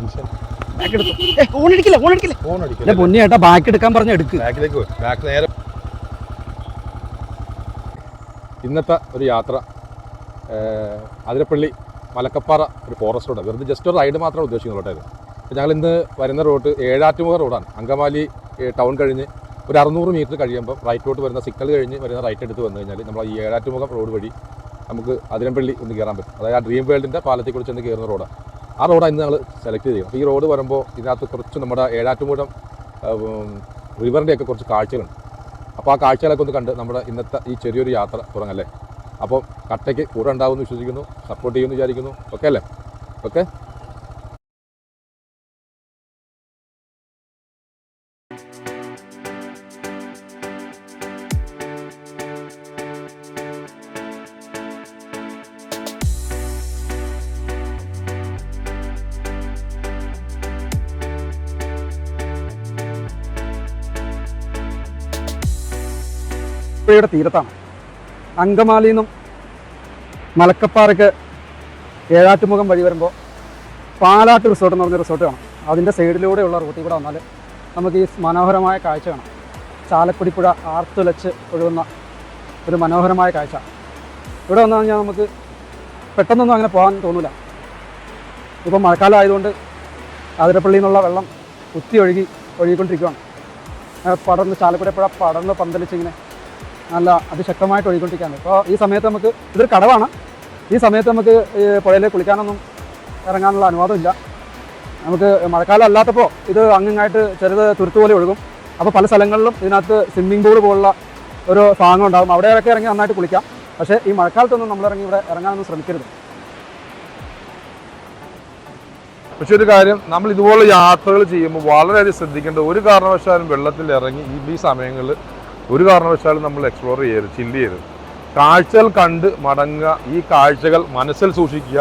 മനുഷ്യൻ. ബാക്ക് എടുക്കാൻ പറഞ്ഞ എടുക്ക്. ഇന്നത്തെ ഒരു യാത്ര അതിരപ്പള്ളി മലക്കപ്പാറ ഒരു ഫോറസ്റ്റ് റോഡ് വെറുതെ ജസ്റ്റ് ഒരു റൈഡ് മാത്രമേ ഉദ്ദേശിക്കുന്നുള്ളൂ കേട്ടോ ഇത്. ഞങ്ങൾ ഇന്ന് വരുന്ന റോഡ് ഏഴാറ്റുമുഖ റോഡാണ് അങ്കമാലി ടൗൺ കഴിഞ്ഞ് ഒരു അറുന്നൂറ് മീറ്റർ കഴിയുമ്പോൾ റൈറ്റിലോട്ട് വരുന്ന സിഗ്നൽ കഴിഞ്ഞ് വരുന്ന റൈറ്റ് എടുത്ത് വന്നു കഴിഞ്ഞാൽ നമ്മൾ ഈ ഏഴാറ്റുമുഖം റോഡ് വഴി നമുക്ക് അതിരപ്പള്ളി ഒന്ന് കയറാൻ പറ്റും. അതായത് ആ ഡ്രീം വേൾഡിന്റെ പാലത്തെക്കുറിച്ച് ഒന്ന് കയറുന്ന റോഡാണ് ആ റോഡാണ് ഇന്ന് ഞങ്ങൾ സെലക്ട് ചെയ്തത് അപ്പോൾ ഈ റോഡ് വരുമ്പോൾ ഇതിനകത്ത് കുറച്ച് നമ്മുടെ ഏഴാറ്റുമൂടം റിവറിന്റെ ഒക്കെ കുറച്ച് കാഴ്ചകളുണ്ട്. അപ്പോൾ ആ കാഴ്ചകളൊക്കെ ഒന്ന് കണ്ട് നമ്മുടെ ഇന്നത്തെ ഈ ചെറിയൊരു യാത്ര തുടങ്ങല്ലേ? അപ്പോൾ കട്ടയ്ക്ക് കൂടെ ഉണ്ടാവുമെന്ന് വിശ്വസിക്കുന്നു സപ്പോർട്ട് ചെയ്യുമെന്ന് വിചാരിക്കുന്നു. ഓക്കെ അല്ലേ? ഓക്കെ പുഴയുടെ തീരത്താണ്. അങ്കമാലിയിൽ നിന്നും മലക്കപ്പാറയ്ക്ക് ഏഴാറ്റുമുഖം വഴി വരുമ്പോൾ പാലാട്ട് റിസോർട്ട് എന്ന് പറഞ്ഞ റിസോർട്ട് കാണാം. അതിന്റെ സൈഡിലൂടെയുള്ള റൂട്ടിൽ കൂടെ വന്നാൽ നമുക്ക് ഈ മനോഹരമായ കാഴ്ച കാണാം. ചാലക്കുടി പുഴ ആർത്തുലച്ച് ഒഴുകുന്ന ഒരു മനോഹരമായ കാഴ്ച. ഇവിടെ വന്നു കഴിഞ്ഞാൽ നമുക്ക് പെട്ടെന്നൊന്നും അങ്ങനെ പോകാൻ തോന്നില്ല ഇപ്പം മഴക്കാലം ആയതുകൊണ്ട് അതിരപ്പള്ളിയിൽ നിന്നുള്ള വെള്ളം കുത്തി ഒഴുകി ഒഴുകിക്കൊണ്ടിരിക്കുകയാണ് പടർന്ന് ചാലക്കുടി പുഴ പടർന്ന് പന്തലിച്ചിങ്ങനെ നല്ല അതിശക്തമായിട്ട് ഒഴുകിക്കൊണ്ടിരിക്കുകയാണ്. ഇപ്പോൾ ഈ സമയത്ത് നമുക്ക് ഇതൊരു കടവാണ്. ഈ സമയത്ത് നമുക്ക് പുഴയിലേക്ക് കുളിക്കാനൊന്നും ഇറങ്ങാനുള്ള അനുവാദമില്ല. നമുക്ക് മഴക്കാലം അല്ലാത്തപ്പോൾ ഇത് അങ്ങായിട്ട് ചെറുത് തുരുത്തുപോലെ ഒഴുകും. അപ്പോൾ പല സ്ഥലങ്ങളിലും ഇതിനകത്ത് സ്വിമ്മിംഗ് പൂൾ പോലുള്ള ഒരു ഭാഗം ഉണ്ടാകും. അവിടെയൊക്കെ ഇറങ്ങി നന്നായിട്ട് കുളിക്കാം. പക്ഷേ ഈ മഴക്കാലത്തൊന്നും നമ്മൾ ഇറങ്ങി ഇവിടെ ഇറങ്ങാനൊന്നും ശ്രമിക്കരുത്. പക്ഷെ ഒരു കാര്യം നമ്മൾ ഇതുപോലെ യാത്രകൾ ചെയ്യുമ്പോൾ വളരെയധികം ശ്രദ്ധിക്കേണ്ട ഒരു കാരണവശാലും വെള്ളത്തിൽ ഇറങ്ങി ഈ സമയങ്ങളിൽ ഒരു കാരണവശാലും നമ്മൾ എക്സ്പ്ലോർ ചെയ്യരുത് ചില്ല് ചെയ്യരുത്. കാഴ്ചകൾ കണ്ട് മടങ്ങുക ഈ കാഴ്ചകൾ മനസ്സിൽ സൂക്ഷിക്കുക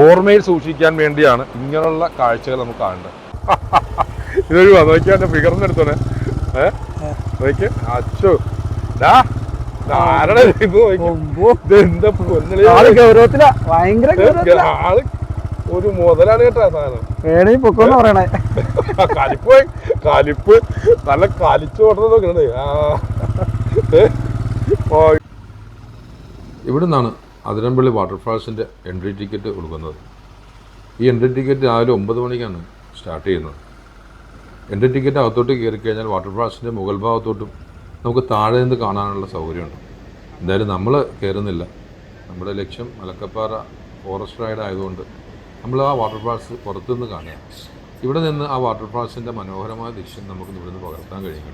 ഓർമ്മയിൽ സൂക്ഷിക്കാൻ വേണ്ടിയാണ് ഇങ്ങനെയുള്ള കാഴ്ചകൾ നമുക്ക് കാണേണ്ടത്. ഇതൊരു നോക്കിയാ എന്റെ ഫിഗറിന് എടുത്തോണേ ഏഹ് നോക്കിയ. അച്ചോ. ഡാ ആരുടെ ആൾ ഒരു മുതലാണ് കേട്ടോ സാധനം. വേണേ പൊക്കോന്ന് പറയണേ. ആ കലിപ്പ് കലിപ്പ്. നല്ല കലിച്ചു ഓടുന്നതൊക്കെ ആ. ഏ? ഓ. ഇവിടെ നിന്നാണ് അതിരമ്പള്ളി വാട്ടർഫാൾസിന്റെ എൻട്രി ടിക്കറ്റ് കൊടുക്കുന്നത്. ഈ എൻട്രി ടിക്കറ്റ് രാവിലെ ഒമ്പത് മണിക്കാണ് സ്റ്റാർട്ട് ചെയ്യുന്നത്. എൻട്രി ടിക്കറ്റ് അകത്തോട്ട് കയറി കഴിഞ്ഞാൽ വാട്ടർഫാൾസിന്റെ മുകൾ ഭാഗത്തോട്ടും നമുക്ക് താഴെ നിന്ന് കാണാനുള്ള സൗകര്യമുണ്ട്. എന്തായാലും നമ്മൾ കയറുന്നില്ല. നമ്മുടെ ലക്ഷ്യം മലക്കപ്പാറ ഫോറസ്റ്റ് റൈഡ് ആയതുകൊണ്ട് നമ്മൾ ആ വാട്ടർഫാൾസ് പുറത്തുനിന്ന് കാണുക. ഇവിടെ നിന്ന് ആ വാട്ടർഫാൾസിന്റെ മനോഹരമായ ദൃശ്യം നമുക്ക് ഇവിടെ നിന്ന് പകർത്താൻ കഴിയും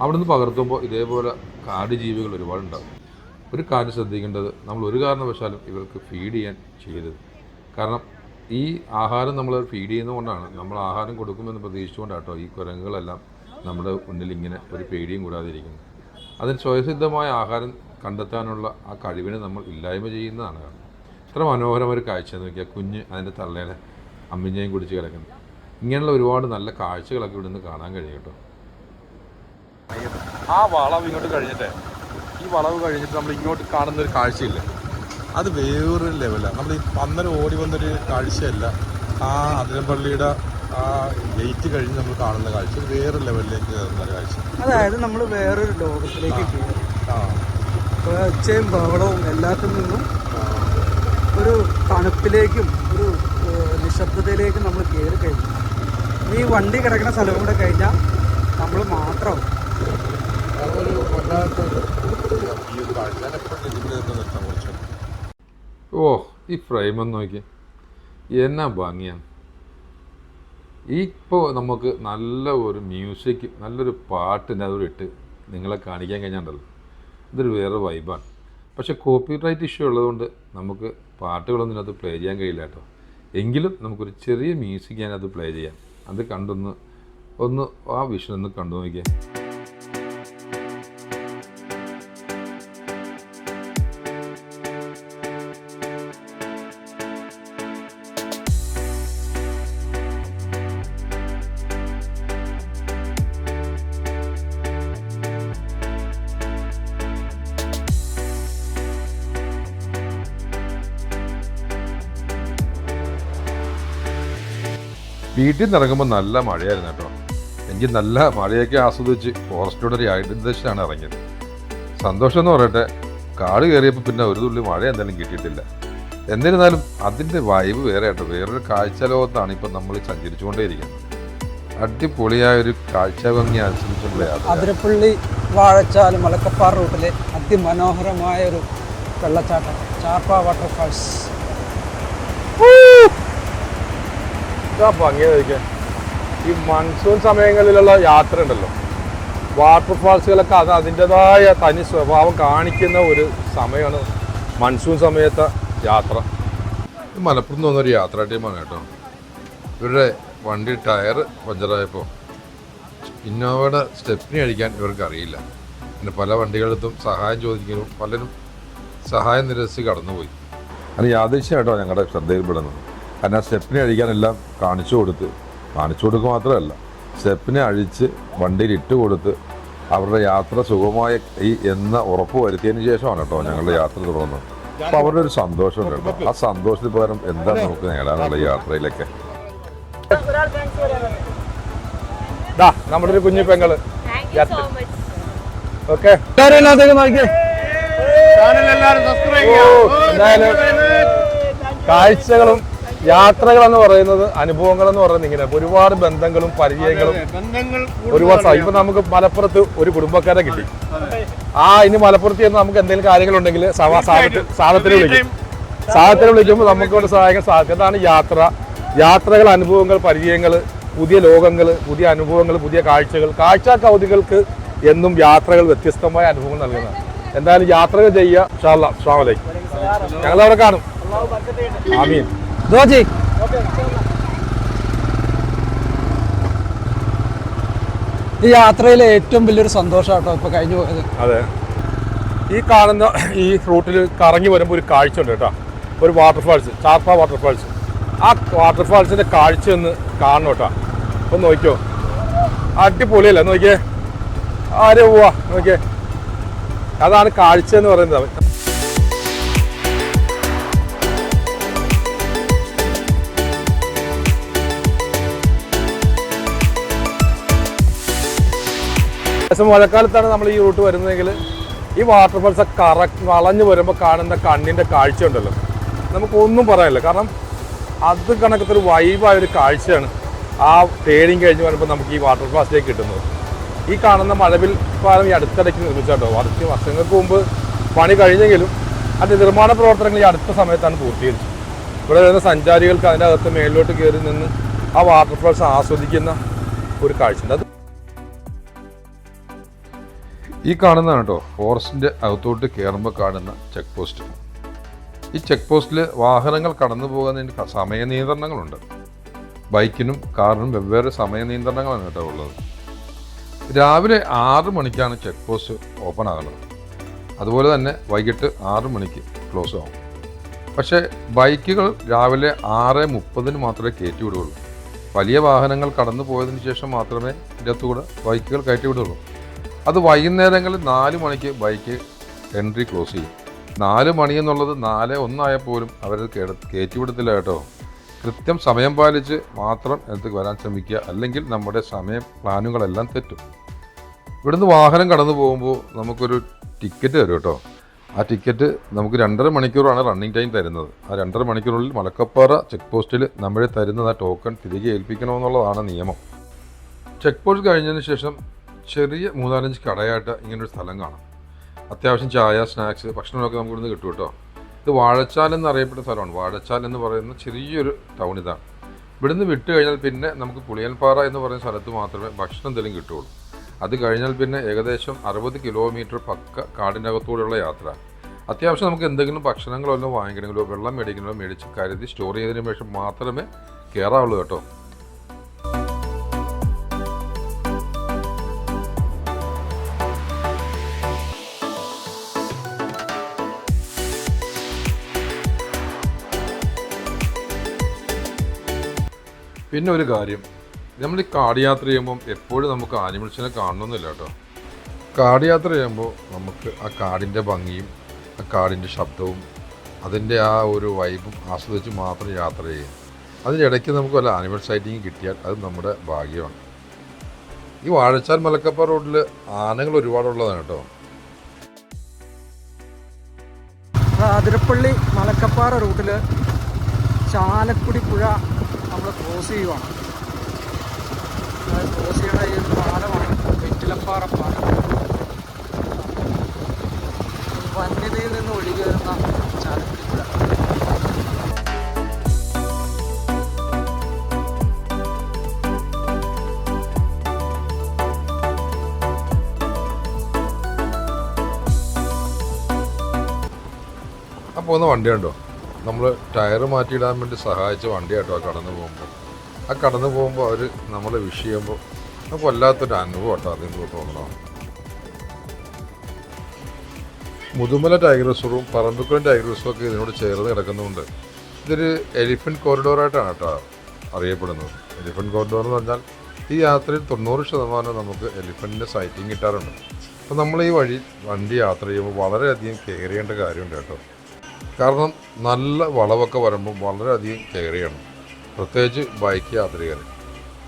അവിടെ നിന്ന് പകർത്തുമ്പോൾ ഇതേപോലെ കാട് ജീവികൾ ഒരുപാടുണ്ടാകും ഒരു കാര്യം ശ്രദ്ധിക്കേണ്ടത് നമ്മൾ ഒരു കാരണവശാലും ഇവർക്ക് ഫീഡ് ചെയ്യാൻ ചെയ്യരുത്. കാരണം ഈ ആഹാരം നമ്മൾ ഫീഡ് ചെയ്യുന്നതുകൊണ്ടാണ്. നമ്മൾ ആഹാരം കൊടുക്കുമെന്ന് പ്രതീക്ഷിച്ചുകൊണ്ടാട്ടോ ഈ കുരങ്ങുകളെല്ലാം നമ്മുടെ മുന്നിൽ ഇങ്ങനെ ഒരു പേടിയും കൂടാതെ ഇരിക്കുന്നത് അതിന് സ്വയസിദ്ധമായ ആഹാരം കണ്ടെത്താനുള്ള ആ കഴിവിനെ നമ്മൾ ഇല്ലായ്മ ചെയ്യുന്നതാണ് കാരണം. ഇത്ര മനോഹരം ഒരു കാഴ്ച നോക്കിയാൽ കുഞ്ഞ് അതിന്റെ തള്ളേനെ അമ്മിഞ്ഞയും കുടിച്ച് കിടക്കുന്നു. ഇങ്ങനെയുള്ള ഒരുപാട് നല്ല കാഴ്ചകളൊക്കെ ഇവിടുന്ന് കാണാൻ കഴിയും കേട്ടോ. ആ വളവ് ഇങ്ങോട്ട് കഴിഞ്ഞിട്ടേ ഈ വളവ് കഴിഞ്ഞിട്ട് നമ്മൾ ഇങ്ങോട്ട് കാണുന്ന ഒരു കാഴ്ചയില്ലേ? അത് വേറൊരു ലെവലാണ് നമ്മൾ ഈ അന്നേരം ഓടി വന്നൊരു കാഴ്ചയല്ല. ആ അതിരപ്പള്ളിയുടെ ആ ഗേറ്റ് കഴിഞ്ഞ് നമ്മൾ കാണുന്ന കാഴ്ച. വേറെ ലെവലിലേക്ക് കയറുന്ന ഒരു കാഴ്ച. അതായത് നമ്മൾ വേറൊരു ലോകത്തിലേക്ക് ഒച്ചയും ബഹളവും എല്ലാത്തിൽ നിന്നും ഒരു തണുപ്പിലേക്കും ഒരു നിശബ്ദതയിലേക്കും നമ്മൾ കയറി കഴിഞ്ഞു. ഈ വണ്ടി കിടക്കുന്ന സ്ഥലം കൂടെ കഴിഞ്ഞാൽ നമ്മൾ മാത്രം ഓ ഈ ഫ്രെയിം ഒന്ന് നോക്കി. എന്നാ ഭംഗിയാണ് ഇപ്പോൾ നമുക്ക് നല്ല ഒരു മ്യൂസിക് നല്ലൊരു പാട്ടിന്റെ അതൊരു ഇട്ട് നിങ്ങളെ കാണിക്കാൻ കഴിഞ്ഞാണ്ടല്ലോ. ഇതൊരു വേറെ വൈബാണ് പക്ഷേ കോപ്പി റൈറ്റ് ഇഷ്യൂ ഉള്ളതുകൊണ്ട് നമുക്ക് പാട്ടുകളൊന്നും ഇതിനകത്ത് പ്ലേ ചെയ്യാൻ കഴിയില്ല കേട്ടോ. എങ്കിലും നമുക്കൊരു ചെറിയ മ്യൂസിക് ഞാനത് പ്ലേ ചെയ്യാം. അത് കണ്ടൊന്ന് ഒന്ന് ആ വിഷൻ ഒന്ന് കണ്ടു നോക്കിയാൽ വീട്ടിൽ നിന്ന് ഇറങ്ങുമ്പോൾ നല്ല മഴയായിരുന്നു കേട്ടോ. എനിക്ക് നല്ല മഴയൊക്കെ ആസ്വദിച്ച് ഫോറസ്റ്റിലൂടെ ഒരു ഐഡന്റേഷനാണ് ഇറങ്ങിയത്. സന്തോഷം എന്ന് പറയട്ടെ കാട് കയറിയപ്പോൾ പിന്നെ ഒരു തുള്ളി മഴ എന്തായാലും കിട്ടിയിട്ടില്ല. എന്നിരുന്നാലും അതിന്റെ വൈബ് വേറെ ആയിട്ട് വേറൊരു കാഴ്ച ലോകത്താണ് ഇപ്പം നമ്മൾ സഞ്ചരിച്ചുകൊണ്ടേയിരിക്കുന്നത്. അടിപൊളിയായ ഒരു കാഴ്ച ഭംഗി ആസ്വദിച്ചുള്ള യാത്ര. അതിരപ്പള്ളി വാഴച്ചാൽ മലക്കപ്പാറ റൂട്ടിലെ അതിമനോഹരമായ ഒരു വെള്ളച്ചാട്ടം ചാർപ്പ വാട്ടർഫാൾസ്. ഇതാ ഭംഗിയായിരിക്കും ഈ മൺസൂൺ സമയങ്ങളിലുള്ള യാത്ര ഉണ്ടല്ലോ. വാട്ടർ ഫാൾസുകളൊക്കെ അത് അതിന്റെതായ തനി സ്വഭാവം കാണിക്കുന്ന ഒരു സമയമാണ് മൺസൂൺ സമയത്തെ യാത്ര. ഇത് മലപ്പുറം വന്നൊരു യാത്രാ ടീമാണ് കേട്ടോ ഇവരുടെ വണ്ടി ടയർ പഞ്ചറായപ്പോൾ ഇന്നോവയുടെ സ്റ്റെപ്പിനി അടിക്കാൻ ഇവർക്ക് അറിയില്ല. പിന്നെ പല വണ്ടികളിലും സഹായം ചോദിക്കുന്നു. പലരും സഹായം നിരസിച്ച് കടന്നുപോയി. അത് യാദൃശ്യമായിട്ടോ ഞങ്ങളുടെ ശ്രദ്ധയിൽപ്പെടുന്നത്? കാരണം ആ സ്റ്റെപ്പിനെ അഴിക്കാനെല്ലാം കാണിച്ചു കൊടുത്ത്. കാണിച്ചു കൊടുക്കുക മാത്രമല്ല സ്റ്റെപ്പിനെ അഴിച്ച് വണ്ടിയിൽ ഇട്ട് കൊടുത്ത് അവരുടെ യാത്ര സുഖമായ ഈ എന്ന ഉറപ്പ് വരുത്തിയതിന് ശേഷമാണ് കേട്ടോ ഞങ്ങളുടെ യാത്ര തുടർന്നത്. അപ്പോൾ അവരുടെ ഒരു സന്തോഷം കേട്ടോ. ആ സന്തോഷത്തിൽ പകരം എന്താണ് നമുക്ക് നേടാനുള്ള ഈ യാത്രയിലൊക്കെ? നമ്മുടെ ഒരു കുഞ്ഞു പെങ്ങൾ. ഓക്കെ. കാഴ്ചകളും യാത്രകൾ എന്ന് പറയുന്നത് അനുഭവങ്ങൾ എന്ന് പറയുന്നത് ഇങ്ങനെ. ഒരുപാട് ബന്ധങ്ങളും പരിചയങ്ങളും ഒരുപാട് ഇപ്പൊ നമുക്ക് മലപ്പുറത്ത് ഒരു കുടുംബക്കാരെ കിട്ടി. ആ ഇനി മലപ്പുറത്ത് ചെന്ന് നമുക്ക് എന്തെങ്കിലും കാര്യങ്ങളുണ്ടെങ്കിൽ സാധനത്തിന് വിളിക്കും. സാധനത്തിന് വിളിക്കുമ്പോൾ നമുക്ക് കൊണ്ട് സഹായിക്കാൻ സാധിക്കും. അതാണ് യാത്ര. യാത്രകൾ അനുഭവങ്ങൾ പരിചയങ്ങൾ പുതിയ ലോകങ്ങൾ പുതിയ അനുഭവങ്ങൾ പുതിയ കാഴ്ചകൾ. കാഴ്ച കൗതികൾക്ക് എന്നും യാത്രകൾ വ്യത്യസ്തമായ അനുഭവങ്ങൾ നൽകുന്നതാണ്. എന്തായാലും യാത്രകൾ ചെയ്യുക ഷാള്ള ഷാമലേക്ക് ഞങ്ങളവിടെ കാണും. ആമീൻ. ദോജി ഈ യാത്രയിലെ ഏറ്റവും വലിയൊരു സന്തോഷം കേട്ടോ ഇപ്പൊ കഴിഞ്ഞു പോയത്. അതെ. ഈ കാണുന്ന ഈ റൂട്ടിൽ കറങ്ങി വരുമ്പോൾ ഒരു കാഴ്ച ഉണ്ട് കേട്ടോ. ഒരു വാട്ടർഫാൾസ് ചാർപ്പ വാട്ടർഫാൾസ് ആ വാട്ടർഫാൾസിന്റെ കാഴ്ച ഒന്ന് കാണണം കേട്ടോ. ഒന്ന് നോക്കിയോ അടിപൊളിയല്ല? നോക്കിയേ. ആരെ പോവാ? നോക്കിയേ. അതാണ് കാഴ്ച എന്ന് പറയുന്നത്. ഏകദേശം മഴക്കാലത്താണ് നമ്മൾ ഈ റൂട്ട് വരുന്നതെങ്കിൽ ഈ വാട്ടർഫാൾസ് കറ വളഞ്ഞു വരുമ്പോൾ കാണുന്ന കണ്ണിന്റെ കാഴ്ച ഉണ്ടല്ലോ. നമുക്കൊന്നും പറയാനില്ല. കാരണം അത് കണക്കത്തൊരു വൈബായ ഒരു കാഴ്ചയാണ് ആ ട്രേഡിങ് കഴിഞ്ഞ് വരുമ്പോൾ നമുക്ക് ഈ വാട്ടർഫാൾസിലേക്ക് കിട്ടുന്നത്. ഈ കാണുന്ന മഴവിൽ പാലം ഈ അടുത്തിടയ്ക്ക് നിർമ്മിച്ചാട്ടോ. കുറച്ച് വർഷങ്ങൾക്ക് മുമ്പ് പണി കഴിഞ്ഞെങ്കിലും അതിന്റെ നിർമ്മാണ പ്രവർത്തനങ്ങൾ ഈ അടുത്ത സമയത്താണ് പൂർത്തീകരിച്ചത്. ഇവിടെ വരുന്ന സഞ്ചാരികൾക്ക് അതിന്റെ അകത്ത് മേളിലോട്ട് കയറി നിന്ന് ആ വാട്ടർഫാൾസ് ആസ്വദിക്കുന്ന ഒരു കാഴ്ചയുണ്ട് അത് ഈ കാണുന്നതാണ് കേട്ടോ ഫോറസ്റ്റിന്റെ അകത്തോട്ട് കയറുമ്പോൾ കാണുന്ന ചെക്ക് പോസ്റ്റ് ഈ ചെക്ക് പോസ്റ്റിൽ വാഹനങ്ങൾ കടന്നു പോകുന്നതിന് സമയ നിയന്ത്രണങ്ങളുണ്ട്. ബൈക്കിനും കാറിനും വെവ്വേറെ സമയ നിയന്ത്രണങ്ങളാണ് കേട്ടോ ഉള്ളത്. രാവിലെ ആറ് മണിക്കാണ് ചെക്ക് പോസ്റ്റ് ഓപ്പൺ ആകുന്നത്. അതുപോലെ തന്നെ വൈകിട്ട് ആറ് മണിക്ക് ക്ലോസ് ആകും പക്ഷേ ബൈക്കുകൾ രാവിലെ ആറ് മുപ്പതിന് മാത്രമേ കയറ്റി വിടുകയുള്ളൂ. വലിയ വാഹനങ്ങൾ കടന്നു പോയതിന് ശേഷം മാത്രമേ ഇതിനകത്തുകൂടെ ബൈക്കുകൾ കയറ്റി വിടുകയുള്ളൂ. അത് വൈകുന്നേരങ്ങളിൽ നാല് മണിക്ക് ബൈക്ക് എൻട്രി ക്ലോസ് ചെയ്യും. നാല് മണി എന്നുള്ളത് നാല് ഒന്നായപ്പോലും അവരത് കയറ്റിവിടത്തില്ല കേട്ടോ. കൃത്യം സമയം പാലിച്ച് മാത്രം എടുത്ത് വരാൻ ശ്രമിക്കുക. അല്ലെങ്കിൽ നമ്മുടെ സമയ പ്ലാനുകളെല്ലാം തെറ്റും. ഇവിടുന്ന് വാഹനം കടന്നു പോകുമ്പോൾ നമുക്കൊരു ടിക്കറ്റ് തരും കേട്ടോ. ആ ടിക്കറ്റ് നമുക്ക് രണ്ടര മണിക്കൂറാണ് റണ്ണിങ് ടൈം തരുന്നത്. ആ രണ്ടര മണിക്കൂറിനുള്ളിൽ മലക്കപ്പാറ ചെക്ക് പോസ്റ്റിൽ നമ്മൾ തരുന്നത് ആ ടോക്കൺ തിരികെ ഏൽപ്പിക്കണമെന്നുള്ളതാണ് നിയമം. ചെക്ക് പോസ്റ്റ് കഴിഞ്ഞതിന് ശേഷം ചെറിയ മൂന്നാലഞ്ച് കടയായിട്ട് ഇങ്ങനൊരു സ്ഥലം കാണാം. അത്യാവശ്യം ചായ സ്നാക്സ് ഭക്ഷണമൊക്കെ നമുക്ക് ഇവിടുന്ന് കിട്ടും കേട്ടോ. ഇത് വാഴച്ചാൽ എന്നറിയപ്പെട്ട സ്ഥലമാണ്. വാഴച്ചാൽ എന്ന് പറയുന്ന ചെറിയൊരു ടൗൺ ഇതാണ്. ഇവിടുന്ന് വിട്ട് കഴിഞ്ഞാൽ പിന്നെ നമുക്ക് പുളിയൻപാറ എന്ന് പറയുന്ന സ്ഥലത്ത് മാത്രമേ ഭക്ഷണം എന്തെങ്കിലും കിട്ടുകയുള്ളൂ. അത് കഴിഞ്ഞാൽ പിന്നെ ഏകദേശം അറുപത് കിലോമീറ്റർ പക്ക കാടിനകത്തൂടെയുള്ള യാത്ര. അത്യാവശ്യം നമുക്ക് എന്തെങ്കിലും ഭക്ഷണങ്ങളോ വാങ്ങിക്കണമെങ്കിലോ വെള്ളം മേടിക്കണമെങ്കിലോ മേടിച്ച് കരുതി സ്റ്റോർ ചെയ്തതിന് ശേഷം മാത്രമേ കയറാവുള്ളൂ കേട്ടോ. പിന്നെ ഒരു കാര്യം. നമ്മൾ ഈ കാട് യാത്ര ചെയ്യുമ്പോൾ എപ്പോഴും നമുക്ക് ആനിമൽസിനെ കാണണമെന്നില്ല കേട്ടോ. കാട് യാത്ര ചെയ്യുമ്പോൾ നമുക്ക് ആ കാടിന്റെ ഭംഗിയും ആ കാടിന്റെ ശബ്ദവും അതിന്റെ ആ ഒരു വൈബും ആസ്വദിച്ച് മാത്രം യാത്ര ചെയ്യും അതിന്റെ ഇടയ്ക്ക് നമുക്ക് വല്ല ആനിമൽ സൈറ്റിങ് കിട്ടിയാൽ അത് നമ്മുടെ ഭാഗ്യമാണ്. ഈ വാഴച്ചാൽ മലക്കപ്പ റോഡിൽ ആനകൾ ഒരുപാടുള്ളതാണ് കേട്ടോ. അതിരപ്പള്ളി മലക്കപ്പാറ റൂട്ടിൽ ചാലക്കുടി പുഴ ക്രോസ് ചെയ്യുവാണ്. ക്രോസ് ചെയ്യണ ഈ ഒരു പാലമാണ്. വെറ്റിലപ്പാറ പാലം. വന്യതയിൽ നിന്ന് ഒഴുകി വരുന്ന ചാലക്കുടി പുഴ പോകുന്ന വണ്ടി കണ്ടോ? നമ്മൾ ടയർ മാറ്റിയിടാൻ വേണ്ടി സഹായിച്ച വണ്ടി കേട്ടോ ആ കടന്നു പോകുമ്പോൾ ആ കടന്നു പോകുമ്പോൾ അവർ നമ്മളെ വിഷ് ചെയ്യുമ്പോൾ നമുക്ക് വല്ലാത്തൊരു അനുഭവം കേട്ടോ അതിന് തോന്നണം മുതുമല ടൈഗർ റിസർവും പറമ്പിക്കുളം ടൈഗർ റിസർവും ഒക്കെ ഇതിനോട് ചേർന്ന് കിടക്കുന്നതുകൊണ്ട് ഇതൊരു എലിഫന്റ് കോറിഡോറായിട്ടാണ് കേട്ടോ അറിയപ്പെടുന്നത്. എലിഫന്റ് കോറിഡോർ എന്ന് പറഞ്ഞാൽ ഈ യാത്രയിൽ തൊണ്ണൂറ് ശതമാനം നമുക്ക് എലിഫന്റിന്റെ സൈറ്റിംഗ് കിട്ടാറുണ്ട്. അപ്പോൾ നമ്മൾ ഈ വഴി വണ്ടി യാത്ര ചെയ്യുമ്പോൾ വളരെയധികം കെയർ ചെയ്യേണ്ട കാര്യമുണ്ട് കേട്ടോ. കാരണം നല്ല വളവൊക്കെ വരുമ്പോൾ വളരെയധികം കെയർ പ്രത്യേകിച്ച് ബൈക്ക് യാത്രികർ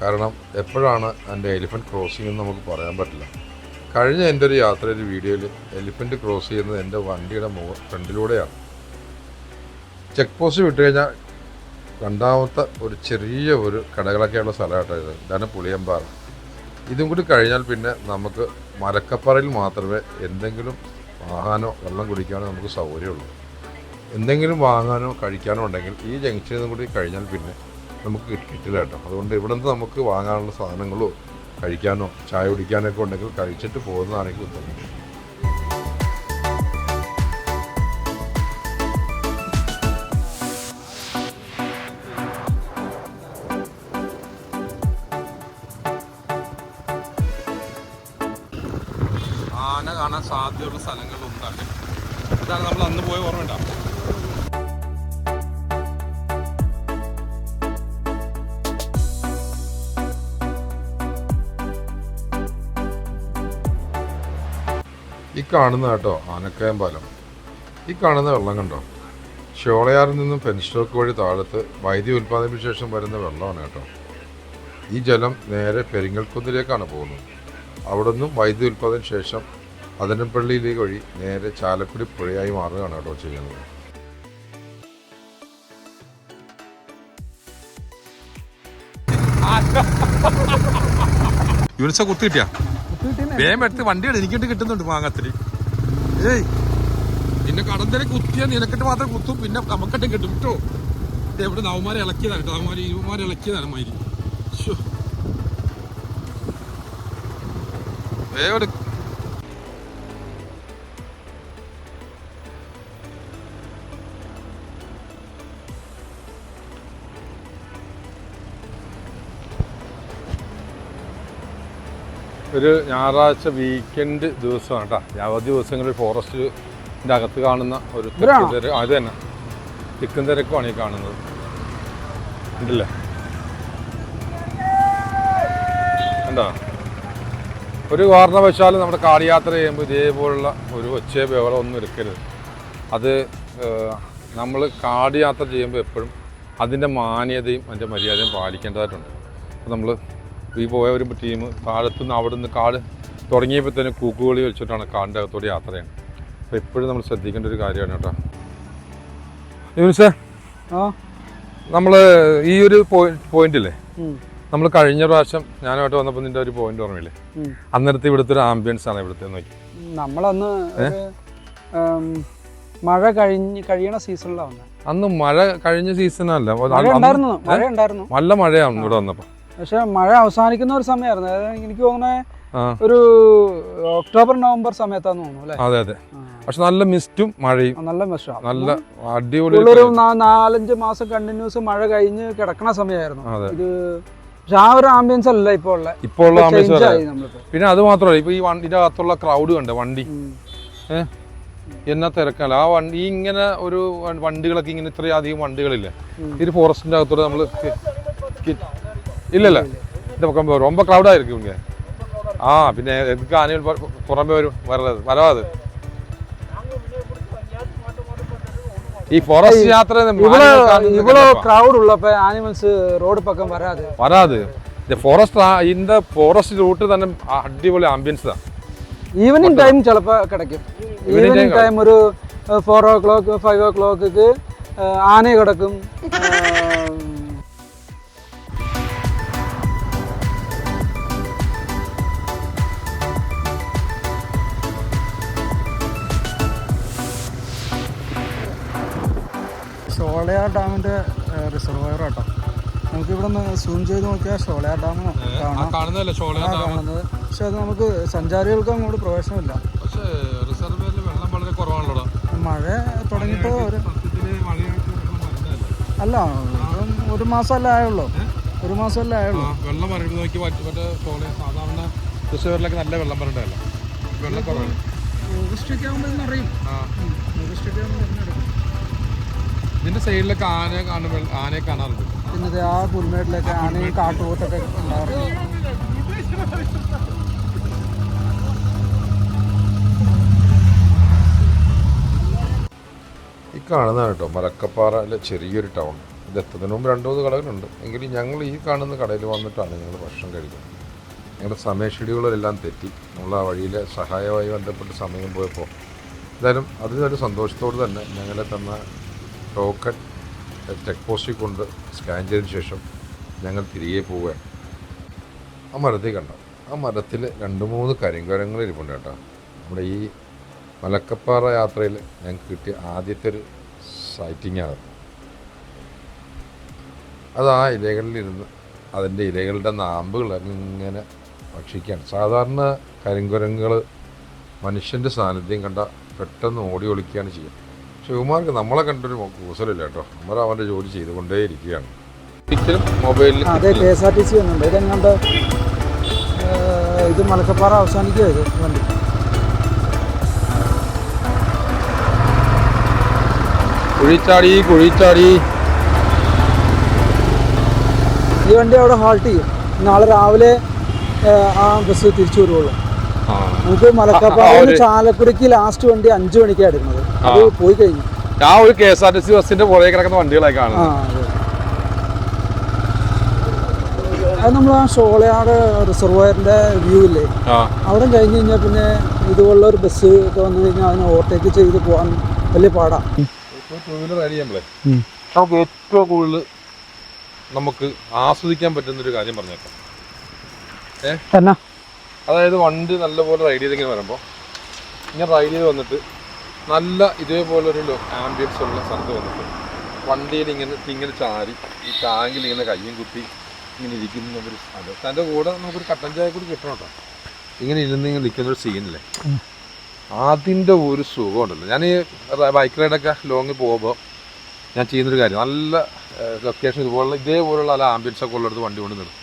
കാരണം എപ്പോഴാണ് എന്റെ എലിഫന്റ് ക്രോസിംഗ് എന്ന് നമുക്ക് പറയാൻ പറ്റില്ല. കഴിഞ്ഞ എന്റെ ഒരു യാത്രയിൽ വീഡിയോയിൽ എലിഫന്റ് ക്രോസ് ചെയ്യുന്നത് എന്റെ വണ്ടിയുടെ മുഖ ഫ്രണ്ടിലൂടെയാണ്. ചെക്ക് പോസ്റ്റ് വിട്ട് കഴിഞ്ഞാൽ രണ്ടാമത്തെ ഒരു ചെറിയ ഒരു കടകളൊക്കെയുള്ള സ്ഥലമായിട്ടാണ് ഇത്. ഇതാണ് പുളിയമ്പാറ. ഇതും കൂടി കഴിഞ്ഞാൽ പിന്നെ നമുക്ക് മലക്കപ്പാറയിൽ മാത്രമേ എന്തെങ്കിലും വാഹനമോ വെള്ളം കുടിക്കാനോ നമുക്ക് സൗകര്യമുള്ളൂ. എന്തെങ്കിലും വാങ്ങാനോ കഴിക്കാനോ ഉണ്ടെങ്കിൽ ഈ ജംഗ്ഷനിൽ നിന്നും കൂടി കഴിഞ്ഞാൽ പിന്നെ നമുക്ക് കിട്ടി- കിട്ടില്ല കേട്ടോ. അതുകൊണ്ട് ഇവിടെ നിന്ന് നമുക്ക് വാങ്ങാനുള്ള സാധനങ്ങളോ കഴിക്കാനോ ചായ കുടിക്കാനൊക്കെ ഉണ്ടെങ്കിൽ കഴിച്ചിട്ട് പോകുന്നതാണെങ്കിൽ ഉത്തമം. ഈ കാണുന്ന കേട്ടോ ആനക്കയം പാലം. ഈ കാണുന്ന വെള്ളം കണ്ടോ? ഷോളയാറിൽ നിന്നും പെൻസ്റ്റോക്ക് വഴി താഴത്ത് വൈദ്യുതി ഉൽപ്പാദന ശേഷം വരുന്ന വെള്ളമാണ് കേട്ടോ. ഈ ജലം നേരെ പെരിങ്ങൽക്കുന്നിലേക്കാണ് പോകുന്നത്. അവിടെ നിന്നും വൈദ്യുതി ഉൽപ്പാദന ശേഷം അതിനപ്പള്ളിയിലേക്ക് വഴി നേരെ ചാലക്കുടി പുഴയായി മാറുകയാണ് കേട്ടോ ചെയ്യുന്നത്. യുനിസ കുത്തി കിട്ടിയാ വേഗം എടുത്ത് വണ്ടിയാണ് എനിക്കിട്ട് കിട്ടുന്നുണ്ട് മാങ്ങാത്തിരി. ഏയ്. പിന്നെ കടന്തരെ കുത്തിയ നിനക്കിട്ട് മാത്രം കുത്തും. പിന്നെ നമുക്കിട്ടും കിട്ടും. കേട്ടോ എവിടെ നവമാരെ ഇളക്കിയതാണ് കേട്ടോ. നവമാരെ ഇരുമാരെ ഇളക്കിയതാണ് മൈരി വേഗം വേഗം ഒരു ഞായറാഴ്ച വീക്കെൻഡ് ദിവസമാണ് കേട്ടോ. അവധി ദിവസങ്ങളിൽ ഫോറസ്റ്റിന്റെ അകത്ത് കാണുന്ന ഒരു? തിക്കും തിര- ആ, അത് തന്നെ തിക്കും തിരക്കുമാണ് ഈ കാണുന്നത്. ഉണ്ടല്ലേ? എന്താ ഒരു കാരണവശാലും നമ്മുടെ കാടിയാത്ര ചെയ്യുമ്പോൾ ഇതേപോലുള്ള ഒരു ഒച്ചയോ ബഹളം ഒന്നും എടുക്കരുത്. അത് നമ്മൾ കാട് യാത്ര ചെയ്യുമ്പോൾ എപ്പോഴും അതിന്റെ മാന്യതയും അതിന്റെ മര്യാദയും പാലിക്കേണ്ടതായിട്ടുണ്ട്. അപ്പോൾ നമ്മൾ ഈ പോയ ഒരു ടീം താഴത്തുനിന്ന് അവിടെ നിന്ന് കാട് തുടങ്ങിയപ്പോൾ തന്നെ കൂക്കുകളി വെച്ചിട്ടാണ് കാടിന്റെ അകത്തോടെ യാത്രയാണ് അപ്പോൾ എപ്പോഴും നമ്മൾ ശ്രദ്ധിക്കേണ്ട ഒരു കാര്യമാണ് കേട്ടോ. യൂനിസേ ആ. നമ്മൾ ഈ ഒരു പോയിന്റ് ഇല്ലേ? നമ്മൾ കഴിഞ്ഞ പ്രാവശ്യം ഞാനായിട്ട് വന്നപ്പോൾ നിന്റെ ഒരു പോയിന്റ് ഓർമ്മയില്ലേ. അന്നേരത്തെ ഇവിടുത്തെ ഒരു ആംബിയൻസ് ആണ് ഇവിടുത്തെ നോക്കി നമ്മളന്ന് മഴ കഴിഞ്ഞ് കഴിയണ സീസണിലാണ് അന്ന് മഴ കഴിഞ്ഞ സീസണല്ല നല്ല മഴയാണ് ഇവിടെ വന്നപ്പോൾ പക്ഷെ മഴ അവസാനിക്കുന്ന ഒരു സമയമായിരുന്നു. എനിക്ക് തോന്നുന്നത് ഒരു ഒക്ടോബർ നവംബർ സമയത്താന്ന് തോന്നുന്നു അല്ലേ? അതെ അതെ. പക്ഷെ നല്ല മിസ്റ്റും മഴയും. നല്ല മെസ്സാണ് നല്ല അടിപൊളി ഒരു നാലഞ്ച് മാസം കണ്ടിന്യൂസ് മഴ കഴിഞ്ഞ് കിടക്കണ സമയമായിരുന്നു. ഇത് പക്ഷെ ആ ഒരു ആംബിയൻസ് അല്ല ഇപ്പോൾ ഉള്ള. ഇപ്പോൾ ഉള്ള ആംബിയൻസ് പിന്നെ അത് മാത്രമല്ല ഇപ്പൊ ഈ വണ്ടിന്റെ അകത്തുള്ള ക്രൗഡ് കണ്ട്? വണ്ടി. എന്നാ തിരക്കല്ല. ആ വണ്ടി ഇങ്ങനെ ഒരു വണ്ടികളൊക്കെ ഇങ്ങനെ ഇത്രയും അധികം വണ്ടികളില്ലേ. ഇത് ഫോറസ്റ്റിന്റെ അകത്തൂടെ നമ്മൾ ഇല്ലല്ല இந்த பக்கம் வரும் ரொம்ப க்ரௌடாக இருக்கு இவங்க ஆ பின்ன எதுக்கு அணில் புறம்பே வரும் வர்றது வராது ഈ ഫോറസ്റ്റ് യാത്ര இவ்வளோ இவ்வளோ க்ரௌட் உள்ளப்ப ஆனிமல்ஸ் ரோடு பக்கம் வராது വരാത് ഫോറസ്റ്റ് இந்த ഫോറസ്റ്റ് റൂട്ട് തന്നെ അടിപൊളി ആംബിയൻസ് தான் ഈവനിങ് ടൈം ചിലപ്പോൾ കിടക്കും ഈവനിങ് ടൈം ഒരു four o'clock five o'clock ആന കിടക്കും ഷോളയാർ ഡാമിന്റെ റിസർവയർ കേട്ടോ നമുക്ക് ഇവിടെ നിന്ന് സൂം ചെയ്ത് നോക്കിയാൽ ഷോളയാർ ഡാം കാണാം. കാണുന്നത്. പക്ഷെ അത് നമുക്ക് സഞ്ചാരികൾക്ക് അങ്ങോട്ട് പ്രവേശനമില്ല. മഴ തുടങ്ങിയിട്ട് ഒരു അല്ല ഒരു മാസമല്ലേ ആയുള്ളൂ. ഒരു മാസമല്ലേ ആയുള്ളൂ. വെള്ളം നോക്കി മറ്റേ സാധാരണ നല്ല വെള്ളം വരണ്ടല്ലോ വെള്ളം കുറവാണ്. ആകുമ്പോൾ ആകുമ്പോൾ അറിയും ഇതിന്റെ സൈഡിലൊക്കെ ആനയെ കാണുമ്പോൾ ആനയെ കാണാറുണ്ട്. പിന്നെ ആ പുൽമേട്ടിലൊക്കെ ആനയും കാട്ടുപോത്തൊക്കെ ഉണ്ടാവാറുണ്ട്. ഈ കാണുന്നതാണ് കേട്ടോ മലക്കപ്പാറയിലെ ചെറിയൊരു ടൗൺ. ഇത് എത്തുന്നതിന് മുമ്പ് രണ്ടു മൂന്ന് കടകളുണ്ട്. എങ്കിലും ഞങ്ങൾ ഈ കാണുന്ന കടയിൽ വന്നിട്ടാണ് ഞങ്ങൾ ഭക്ഷണം കഴിക്കുന്നത്. ഞങ്ങളുടെ സമയ ഷെഡ്യൂളെല്ലാം തെറ്റി. നമ്മൾ ആ വഴിയിലെ സഹായവുമായി ബന്ധപ്പെട്ട് സമയം പോയപ്പോൾ എന്തായാലും അതിനൊരു സന്തോഷത്തോട് തന്നെ ഞങ്ങളെ തന്ന ടോക്കൺ ചെക്ക് പോസ്റ്റിൽ കൊണ്ട് സ്കാൻ ചെയ്തതിന് ശേഷം ഞങ്ങൾ തിരികെ പോവുകയാണ്. ആ മരത്തിൽ കണ്ടോ? ആ മരത്തിൽ രണ്ട് മൂന്ന് കരിങ്കരങ്ങൾ ഇരിപ്പുണ്ട് കേട്ടോ. നമ്മുടെ ഈ മലക്കപ്പാറ യാത്രയിൽ ഞങ്ങൾക്ക് കിട്ടിയ ആദ്യത്തെ ഒരു സൈറ്റിങ്ങാണ് അത് ആ ഇലകളിലിരുന്ന് അതിന്റെ ഇലകളുടെ നാമ്പുകൾ ഇങ്ങനെ ഭക്ഷിക്കുകയാണ്. സാധാരണ കരിങ്കുരങ്ങൾ മനുഷ്യന്റെ സാന്നിധ്യം കണ്ട പെട്ടെന്ന് ഓടി ഒളിക്കുകയാണ് ചെയ്യുക പക്ഷെ ഇവന്മാർക്ക് നമ്മളെ കണ്ടൊരു കൂസലില്ല കേട്ടോ. നമ്മൾ അവന്റെ ജോലി ചെയ്തുകൊണ്ടേ ഇരിക്കുകയാണ് മൊബൈലിൽ അതെ K S R T C വന്നുണ്ട് ഇതെങ്ങാണ്ട് ഇത് മലക്കപ്പാറ അവസാനിക്കുക ഇത് വണ്ടി? കുഴിച്ചാടി കുഴിച്ചാടി. ഈ വണ്ടി അവിടെ ഹാൾട്ട് ചെയ്യും. നാളെ രാവിലെ ആ, ബസ് തിരിച്ചു വരുവുള്ളൂ. നമുക്ക് മലക്കപ്പാറ ചാലക്കുടിക്ക് ലാസ്റ്റ് വണ്ടി അഞ്ചു മണിക്കാണ് എടുക്കുന്നത്. അത് പോയി കഴിഞ്ഞു. ആ ഒരു K S R T C ബസ്സിന്റെ പുറകെ കിടക്കുന്ന വണ്ടികളായി കാണുന്നത്. അതെ. നമ്മൾ ആ ഷോളയാട് റിസർവയറിന്റെ വ്യൂ ഇല്ലേ? അവിടെ കഴിഞ്ഞ് കഴിഞ്ഞാൽ പിന്നെ ഇതുപോലുള്ള ഒരു ബസ് ഒക്കെ വന്നു കഴിഞ്ഞാൽ അതിനെ ഓവർടേക്ക് ചെയ്ത് പോകാൻ വലിയ പാടാണ് നമുക്ക് ഏറ്റവും കൂടുതൽ നമുക്ക് ആസ്വദിക്കാൻ പറ്റുന്ന ഒരു കാര്യം പറഞ്ഞേക്കാം. എന്നാ? അതായത് വണ്ടി നല്ലപോലെ റൈഡ് ചെയ്തിങ്ങനെ വരുമ്പോ ഇങ്ങനെ റൈഡ് ചെയ്ത് വന്നിട്ട് നല്ല ഇതേപോലൊരു ആംബിയൻസ് ഉള്ള സ്ഥലത്ത് വന്നിട്ട് വണ്ടിയിൽ ഇങ്ങനെ ഇങ്ങനെ ചാരി ഈ ടാങ്കിൽ ഇങ്ങനെ കയ്യും കുത്തി ഇങ്ങനെ ഇരിക്കുന്ന ഒരു സ്ഥലം തന്റെ കൂടെ നമുക്കൊരു കട്ടൻ ചായ കൂടി കിട്ടണം കേട്ടോ. ഇങ്ങനെ ഇരുന്ന് ഇങ്ങനെ നിൽക്കുന്ന ഒരു സീനില്ലേ അതിന്റെ ഒരു സുഖമുണ്ടല്ലോ ഞാൻ ഈ ബൈക്ക് റൈഡൊക്കെ ലോങ്ങിൽ പോകുമ്പോൾ ഞാൻ ചെയ്യുന്നൊരു കാര്യം നല്ല ലൊക്കേഷൻ ഇതുപോലുള്ള ഇതേപോലുള്ള നല്ല ആംബിയൻസ് ഒക്കെ ഉള്ളിടത്ത് വണ്ടി കൊണ്ട് നിർത്തും.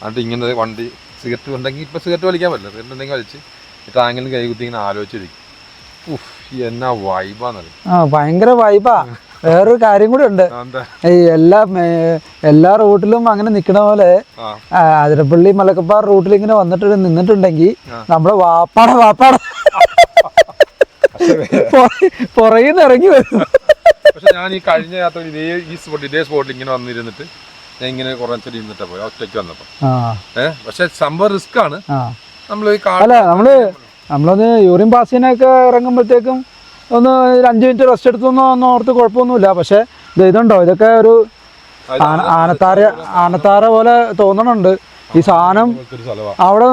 എന്നിട്ട് ഇങ്ങനെ വണ്ടി സിഗരറ്റ് ഉണ്ടെങ്കിൽ ഇപ്പം സിഗരറ്റ് വലിക്കാൻ പറ്റില്ല. സിഗരറ്റ് ഉണ്ടെങ്കിൽ വലിച്ച് ടാങ്കിലും കൈകുത്തി ഇങ്ങനെ ആലോചിച്ചിരിക്കും. എന്നാ വൈബാന്നത് ആ ഭയങ്കര വൈബാ വേറൊരു കാര്യം കൂടി ഉണ്ട്. ഈ എല്ലാ എല്ലാ റൂട്ടിലും അങ്ങനെ നിക്കണ പോലെ അതിരപ്പള്ളി മലക്കപ്പാറ റൂട്ടിൽ ഇങ്ങനെ വന്നിട്ട് നിന്നിട്ടുണ്ടെങ്കിൽ നമ്മുടെ വാപ്പാട വാപ്പാട. പുറകിന്ന് ഇറങ്ങി വരും. പക്ഷെ ഞാൻ ഈ കഴിഞ്ഞ യാത്ര ഇതേ ഈ സ്പോട്ട് ഇതേ സ്പോട്ടിൽ ഇങ്ങനെ വന്നിരുന്നിട്ട് ഞാൻ ഇങ്ങനെ കുറച്ചൊരു ഇരുന്നിട്ടാ പോയി ഒറ്റയ്ക്ക് വന്നപ്പോൾ ആ. ഏഹ് പക്ഷെ സംഭവം റിസ്ക് ആണ്. ഈ അല്ല നമ്മൾ നമ്മളൊന്ന് യൂറിൻ പാസിനൊക്കെ ഇറങ്ങുമ്പോഴത്തേക്കും ഒന്ന് ഒരു അഞ്ച് മിനിറ്റ് റെസ്റ്റ് എടുത്തൊന്നും ഒന്നും ഓർത്ത് കുഴപ്പമൊന്നുമില്ല. പക്ഷേ ഇത് ഇതുണ്ടോ? ഇതൊക്കെ ഒരു ആന- ആനത്താര ആനത്താര പോലെ തോന്നണുണ്ട്. ഈ സാധനം അവിടെ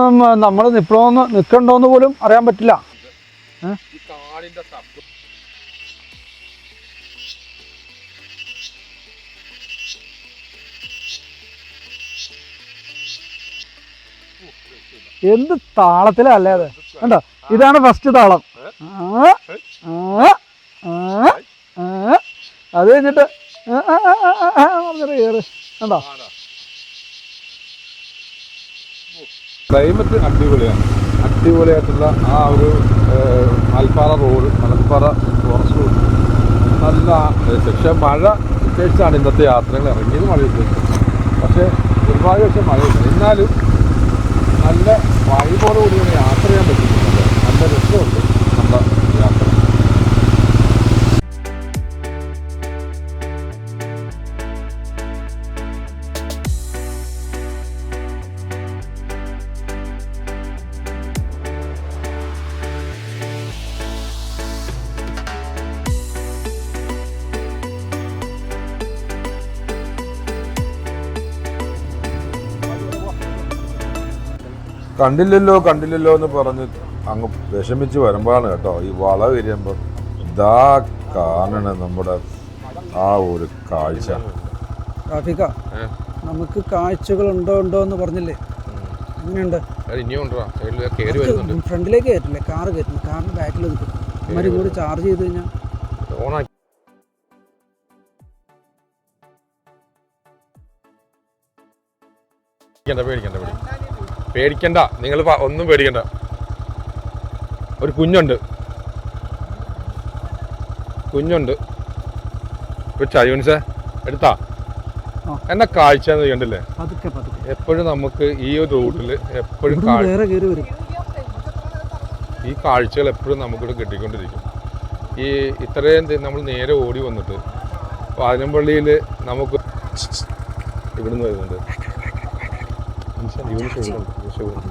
നമ്മൾ നിൽക്കണോന്ന് നിൽക്കണ്ടോന്ന് പോലും അറിയാൻ പറ്റില്ല. എന്ത് താളത്തിലല്ലേ അത്? കണ്ടോ? ഇതാണ് ഫസ്റ്റ് താളം. അത് കഴിഞ്ഞിട്ട് കണ്ടോ? ക്ലൈമറ്റ് അടിപൊളിയാണ്. അടിപൊളിയായിട്ടുള്ള ആ ഒരു Malappara road Malappara forest road നല്ല പക്ഷേ മഴ ഉദ്ദേശിച്ചാണ് ഇന്നത്തെ യാത്രകൾ ഇറങ്ങിയത് മഴ ഉദ്ദേശിച്ചത്. പക്ഷേ ഒരുപാട് പക്ഷേ മഴയില്ല. എന്നാലും നല്ല വൈബോടുകൂടി യാത്ര ചെയ്യാൻ പറ്റുന്നത് കണ്ടില്ലല്ലോ കണ്ടില്ലല്ലോ എന്ന് പറഞ്ഞ് അങ്ങ് വിഷമിച്ച് വരുമ്പോഴാണ് കേട്ടോ ഈ വള വരുമ്പോൾ ഇതാ കാണണ നമ്മുടെ ആ ഒരു കാഴ്ച. റാഫിക്ക നമുക്ക് കാഴ്ചകൾ ഉണ്ടോ ഉണ്ടോ എന്ന് പറഞ്ഞില്ലേ? വരുന്നുണ്ട്. ഫ്രണ്ടിലേക്ക് കയറ്റില്ലേ? കാറ് കയറ്റില്ല കാറിന് ബാക്കിൽ നിൽക്കും അമ്മര് കൂടി ചാർജ് ചെയ്ത് കഴിഞ്ഞാൽ പേടിക്കണ്ട പേടിക്കണ്ട പേടി പേടിക്കണ്ട. നിങ്ങൾ ഒന്നും പേടിക്കണ്ട. ഒരു കുഞ്ഞുണ്ട്. കുഞ്ഞുണ്ട്. വെച്ചാ എടുത്താ. എന്നെ കാഴ്ച എന്ന് കണ്ടില്ലേ എപ്പോഴും നമുക്ക് ഈ ഒരു റൂട്ടിൽ എപ്പോഴും ഈ കാഴ്ചകൾ എപ്പോഴും നമുക്കിവിടെ കിട്ടിക്കൊണ്ടിരിക്കും. ഈ ഇത്രയും നമ്മൾ നേരെ ഓടി വന്നിട്ട് വാതിനമ്പള്ളിയിൽ നമുക്ക് ഇവിടുന്ന് വരുന്നുണ്ട്.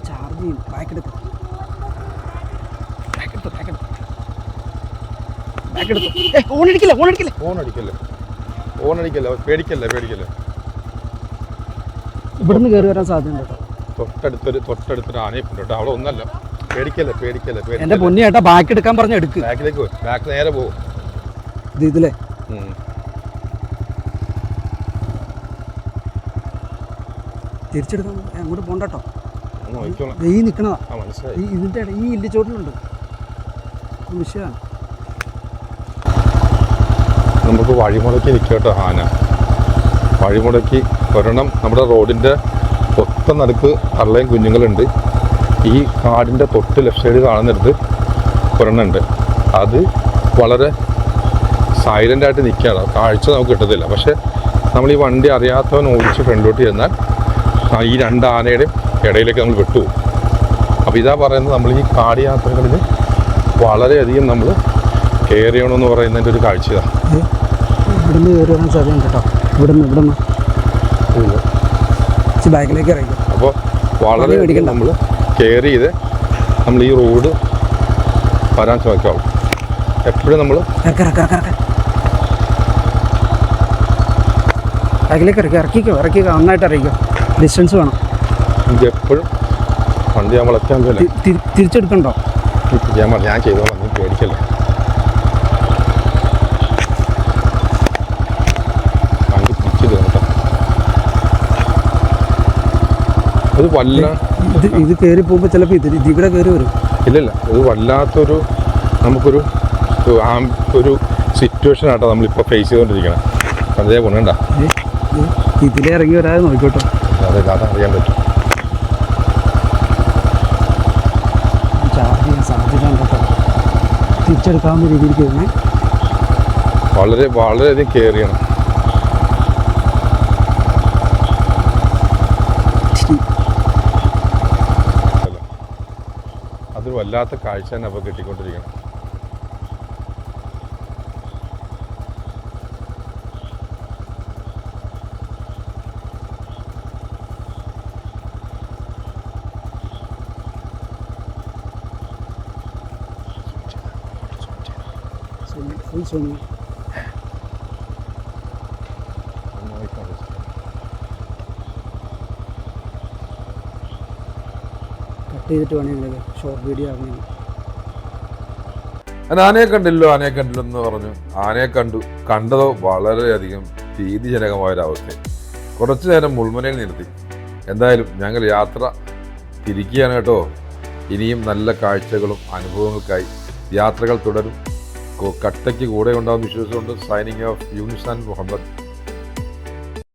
ചാർജ് അടിക്കില്ല അടിക്കില്ല. ഫോൺ അടിക്കല്ലേ? ഫോൺ അടിക്കല്ലേ? പേടിക്കല്ലേ പേടിക്കല്ലേ? ഇവിടുന്ന് കയറി വരാൻ സാധ്യത കേട്ടോ. തൊട്ടടുത്തൊരു തൊട്ടടുത്തൊരു ആനയിപ്പുണ്ട് കേട്ടോ. അവിടെ ഒന്നല്ല. പേടിക്കല്ലേ പേടിക്കല്ലേ എന്റെ പൊന്നി ബാക്ക് എടുക്കാൻ പറഞ്ഞ എടുക്ക്. ബാക്കിലേക്ക് പോകും ബാക്ക് നേരെ പോകും ഇത് ഇതിലെ. തിരിച്ചെടുക്കാൻ അങ്ങോട്ട് നോക്കിക്കോളാം. ഈ നിൽക്കണതാ ഈ ഇതിന്റെ ഇട- ഈ ഇല്ലിച്ചോട്ടിലുണ്ട് വിഷയമാണ് നമുക്ക് വഴിമുടക്കി നിൽക്കുക കേട്ടോ ആന. വഴിമുടക്കി ഒരെണ്ണം നമ്മുടെ റോഡിന്റെ ഒത്ത നടുക്ക് അള്ളയും കുഞ്ഞുങ്ങളുണ്ട്. ഈ കാടിന്റെ തൊട്ട് ലെഫ്റ്റ് സൈഡ് കാണുന്നിടത്ത് ഒരെണ്ണം ഉണ്ട്. അത് വളരെ സൈലന്റ് ആയിട്ട് നിൽക്കുകയാണ് കാഴ്ച നമുക്ക് കിട്ടത്തില്ല. പക്ഷേ നമ്മൾ ഈ വണ്ടി അറിയാത്തവൻ ഓടിച്ച് ഫ്രണ്ടിലോട്ട് ചെന്നാൽ ഈ രണ്ട് ആനയുടെയും ഇടയിലേക്ക് നമ്മൾ വിട്ടു. അപ്പോൾ ഇതാ പറയുന്നത് നമ്മൾ ഈ കാട് യാത്രകളിൽ വളരെയധികം നമ്മൾ കെയർ ചെയ്യണമെന്ന് പറയുന്നതിന്റെ ഒരു കാഴ്ചയാണ് ഏ, ഇവിടുന്ന് കയറി വരാൻ സാധ്യത കേട്ടോ. ഇവിടുന്ന് ഇവിടുന്ന്. ഇച്ചിരി ബാക്കിലേക്ക് ഇറങ്ങിക്കും അപ്പോൾ വളരെ നമ്മൾ കെയർ ചെയ്ത് നമ്മൾ ഈ റോഡ് വരാൻ ശ്രമിക്കാവും. എപ്പോഴും നമ്മൾ ബാക്കിലേക്ക് ഇറക്കി ഇറക്കിക്കോ ഇറക്കിക്കോ നന്നായിട്ട് ഇറക്കിക്കോ. ഡിസ്റ്റൻസ് വേണം. എപ്പോഴും വണ്ടി നമ്മൾ എത്താൻ തിരിച്ചെടുക്കണ്ടോ? ഞാൻ ചെയ്തോളാം നീ പേടിക്കല്ലേ. വണ്ടി തിരിച്ചു കേട്ടോ അത് വല്ല ഇത് ഇത് കയറി പോകുമ്പോൾ ചിലപ്പോൾ ഇത് ഇതിവിടെ ഇവിടെ കയറി വരും. ഇല്ലല്ല ഇത് വല്ലാത്തൊരു നമുക്കൊരു ഒരു സിറ്റുവേഷൻ ആട്ടോ നമ്മളിപ്പോൾ ഫേസ് ചെയ്തുകൊണ്ടിരിക്കണം അതേ ഗുണണ്ട ഇതിലേ ഇറങ്ങി വരാതെ നോക്കിക്കോട്ടോ. അതെ കഥ അറിയാൻ പറ്റും. തിരിച്ചെടുക്കാവുന്ന രീതിയിൽ തന്നെ വളരെ വളരെയധികം കെയർ ചെയ്യണം. അതൊരു വല്ലാത്ത കാഴ്ച തന്നെ അപ്പോൾ കിട്ടിക്കൊണ്ടിരിക്കണം സോണി കട്ട് ചെയ്തിട്ട് ഷോർട്ട് വീഡിയോ ഞാൻ ആനയെ കണ്ടില്ലോ ആനയെ കണ്ടില്ലോ എന്ന് പറഞ്ഞു. ആനയെ കണ്ടു. കണ്ടതോ വളരെയധികം ഭീതിജനകമായൊരവസ്ഥ കുറച്ചു നേരം മുൾമുനയിൽ നിർത്തി. എന്തായാലും ഞങ്ങൾ യാത്ര തിരിക്കുകയാണ് കേട്ടോ. ഇനിയും നല്ല കാഴ്ചകളും അനുഭവങ്ങൾക്കായി യാത്രകൾ തുടരും. കട്ടയ്ക്ക് കൂടെ ഉണ്ടാകുന്ന വിശ്വാസമുണ്ട്. Signing off യൂണിസാൻ Muhammad